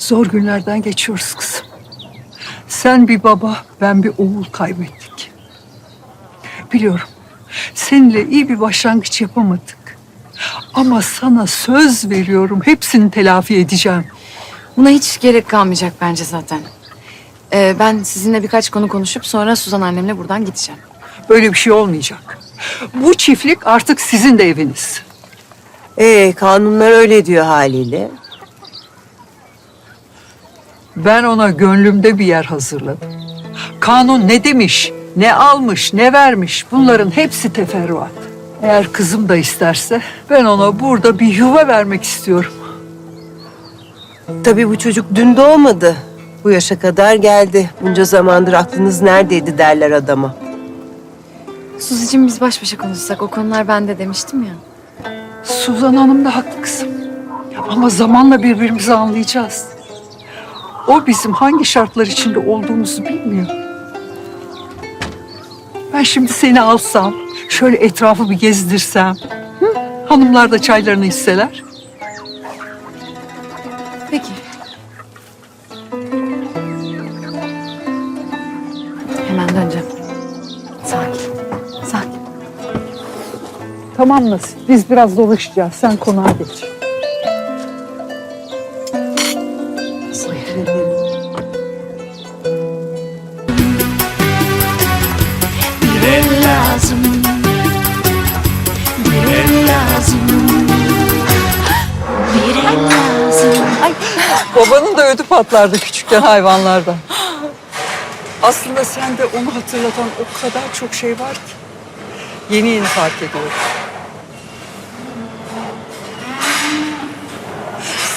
Zor günlerden geçiyoruz kızım. Sen bir baba, ben bir oğul kaybettik. Biliyorum. Seninle iyi bir başlangıç yapamadık. Ama sana söz veriyorum hepsini telafi edeceğim. Buna hiç gerek kalmayacak bence zaten. Ee, ben sizinle birkaç konu konuşup sonra Suzan annemle buradan gideceğim. Böyle bir şey olmayacak. Bu çiftlik artık sizin de eviniz. Ee, kanunlar öyle diyor haliyle. Ben ona gönlümde bir yer hazırladım. Kanun ne demiş, ne almış, ne vermiş bunların hepsi teferruat. Eğer kızım da isterse ben ona burada bir yuva vermek istiyorum. Tabii bu çocuk dün doğmadı. Bu yaşa kadar geldi. Bunca zamandır aklınız neredeydi derler adama. Suzi'cim biz baş başa konuşsak. O konular bende demiştim ya. Suzan Hanım da haklı kızım. Ama zamanla birbirimizi anlayacağız. O bizim hangi şartlar içinde olduğumuzu bilmiyor. Ben şimdi seni alsam, şöyle etrafı bir gezdirsem. Hı? Hanımlar da çaylarını içseler. Peki. Hemen döneceğim. Sakin. Sakin. Tamam Nasip, biz biraz dolaşacağız. Sen konağa geç. Babanın da ödü patlardı küçükken hayvanlardan. Aslında sende onu hatırlatan o kadar çok şey var ki. Yeni yeni fark ediyorum.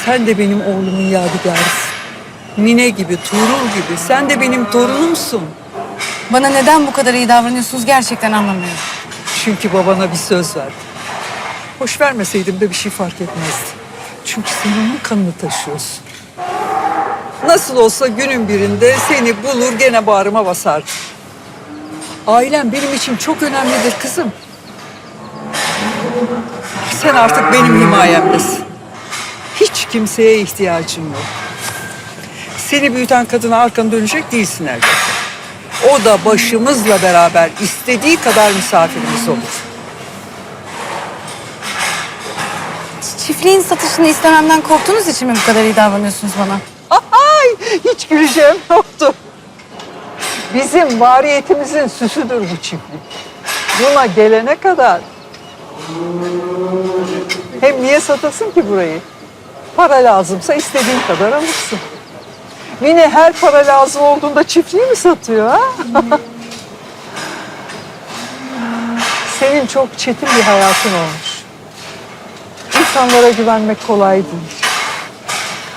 Sen de benim oğlumun yadigarısın. Mine gibi, Tuğrul gibi. Sen de benim torunumsun. Bana neden bu kadar iyi davranıyorsunuz gerçekten anlamıyorum. Çünkü babana bir söz verdim. Hoş vermeseydim de bir şey fark etmezdi. Çünkü sen onun kanını taşıyorsun. Nasıl olsa günün birinde seni bulur gene bağrıma basardım. Ailem benim için çok önemlidir kızım. Sen artık benim himayemdesin. Hiç kimseye ihtiyacım yok. Seni büyüten kadına arkanı dönecek değilsin elbette. O da başımızla beraber istediği kadar misafirimiz olur. Çiftliğin satışını istememden korktuğunuz için mi bu kadar iyi davranıyorsunuz bana? Hiç güleceğim yoktu. Bizim variyetimizin süsüdür bu çiftlik. Buna gelene kadar. Hem niye satasın ki burayı? Para lazımsa istediğin kadar alırsın. Mine her para lazım olduğunda çiftliği mi satıyor ha? Senin çok çetin bir hayatın olmuş. İnsanlara güvenmek kolay değil.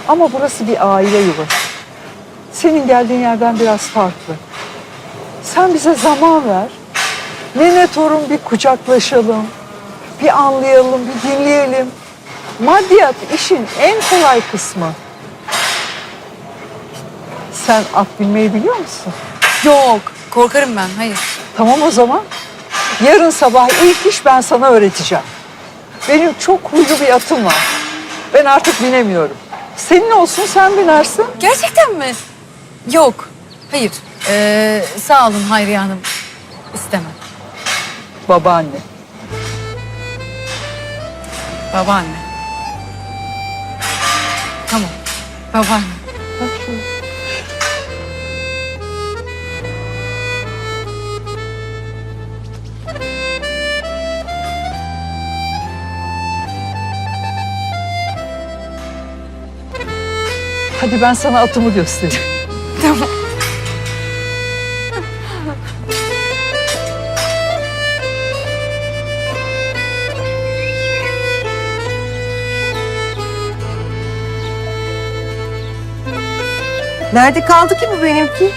Ama burası bir aile yuvası. Senin geldiğin yerden biraz farklı. Sen bize zaman ver. Nene torun bir kucaklaşalım. Bir anlayalım, bir dinleyelim. Maddiyat işin en kolay kısmı. Sen at binmeyi biliyor musun? Yok. Korkarım ben. Hayır. Tamam o zaman. Yarın sabah ilk iş ben sana öğreteceğim. Benim çok huylu bir atım var. Ben artık binemiyorum. Senin olsun sen binersin. Gerçekten mi? Yok. Hayır. Ee, sağ olun Hayriye Hanım. İstemem. Babaanne. Babaanne. Tamam. Babaanne. Hadi ben sana atımı göstereyim. Tamam. Nerede kaldı ki bu benimki?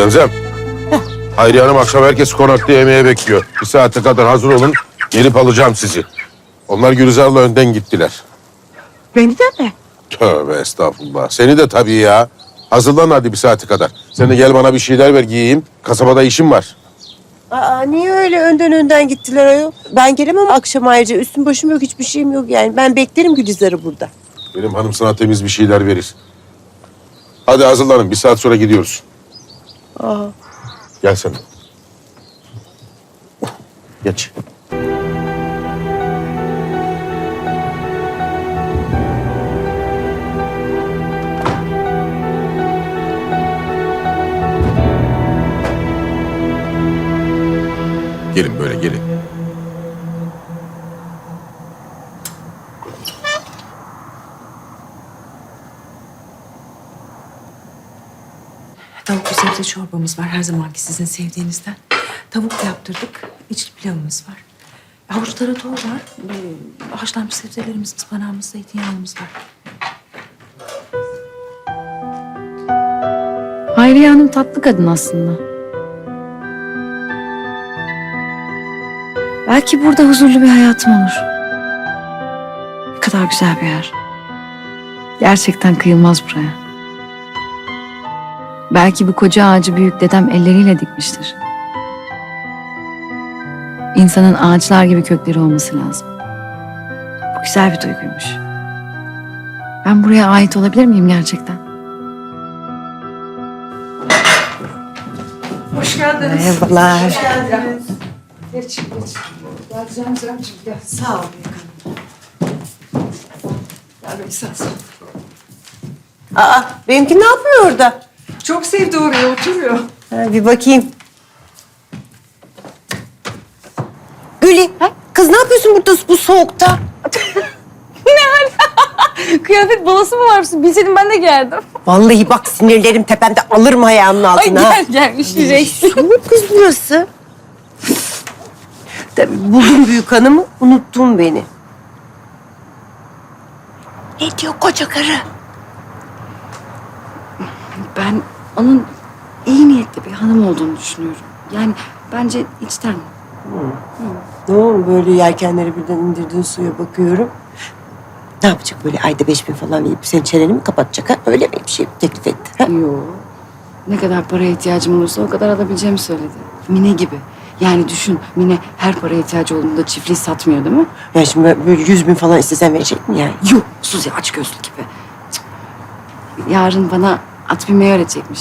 Zemzem. Hayriye Hanım akşam herkes konakta yemeğe bekliyor. Bir saate kadar hazır olun. Gelip alacağım sizi. Onlar Gülizar'la önden gittiler. Beni de mi? Tövbe estağfurullah. Seni de tabii ya. Hazırlan hadi bir saate kadar. Sen de gel bana bir şeyler ver giyeyim. Kasabada işim var. Aa, niye öyle önden önden gittiler ayol? Ben gelemem akşam ayrıca. Üstüm başım yok, hiçbir şeyim yok yani. Ben beklerim Gülizar'ı burada. Benim hanım sana temiz bir şeyler verir. Hadi hazırlanın. Bir saat sonra gidiyoruz. Aa. Gel sen. Geç. Gelin böyle gelin. Tavuklu sebze çorbamız var her zamanki sizin sevdiğinizden. Tavuk yaptırdık, içli pilavımız var. Havuç tarator var, haşlanmış sebzelerimiz, ıspanağımız, zeytinyağımız var. Hayriye Hanım tatlı kadın aslında. Belki burada huzurlu bir hayatım olur. Ne kadar güzel bir yer. Gerçekten kıyılmaz buraya. Belki bu koca ağacı büyük dedem elleriyle dikmiştir. İnsanın ağaçlar gibi kökleri olması lazım. Bu güzel bir duyguymuş. Ben buraya ait olabilir miyim gerçekten? Merhabalar. Aa, benimki ne yapıyor orada? Çok sevdi oraya oturuyor. Ha, bir bakayım. Güli, kız ne yapıyorsun burada bu soğukta? Kıyafet balası mı var? Bilseydim ben de geldim. Vallahi bak sinirlerim tepemde alırım ayağımın altına. ha. gelmiş diyeceksin. Soğuk kız burası. Tabii buldum büyük hanımı, unuttun beni. Ne diyor koca karı? Ben onun iyi niyetli bir hanım olduğunu düşünüyorum. Yani bence içten. Oldu böyle yelkenleri birden indirdin suya bakıyorum. Ne yapacak böyle ayda beş bin falan verip senin çeneni mi kapatacak ha? Öyle mi bir şey teklif etti? Ha? Yok. Ne kadar paraya ihtiyacım olursa o kadar alabileceğimi söyledi. Mine gibi. Yani düşün Mine her paraya ihtiyacı olduğunda çiftliği satmıyor değil mi? Ya şimdi böyle yüz bin falan istesen verecek mi yani? Yok Suzi aç gözlü gibi. Cık. Yarın bana at binmeyi öğretecekmiş.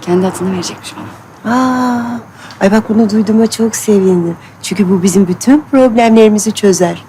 Kendi atını verecekmiş bana. Aa, ay bak bunu duyduğuma çok sevindim. Çünkü bu bizim bütün problemlerimizi çözer.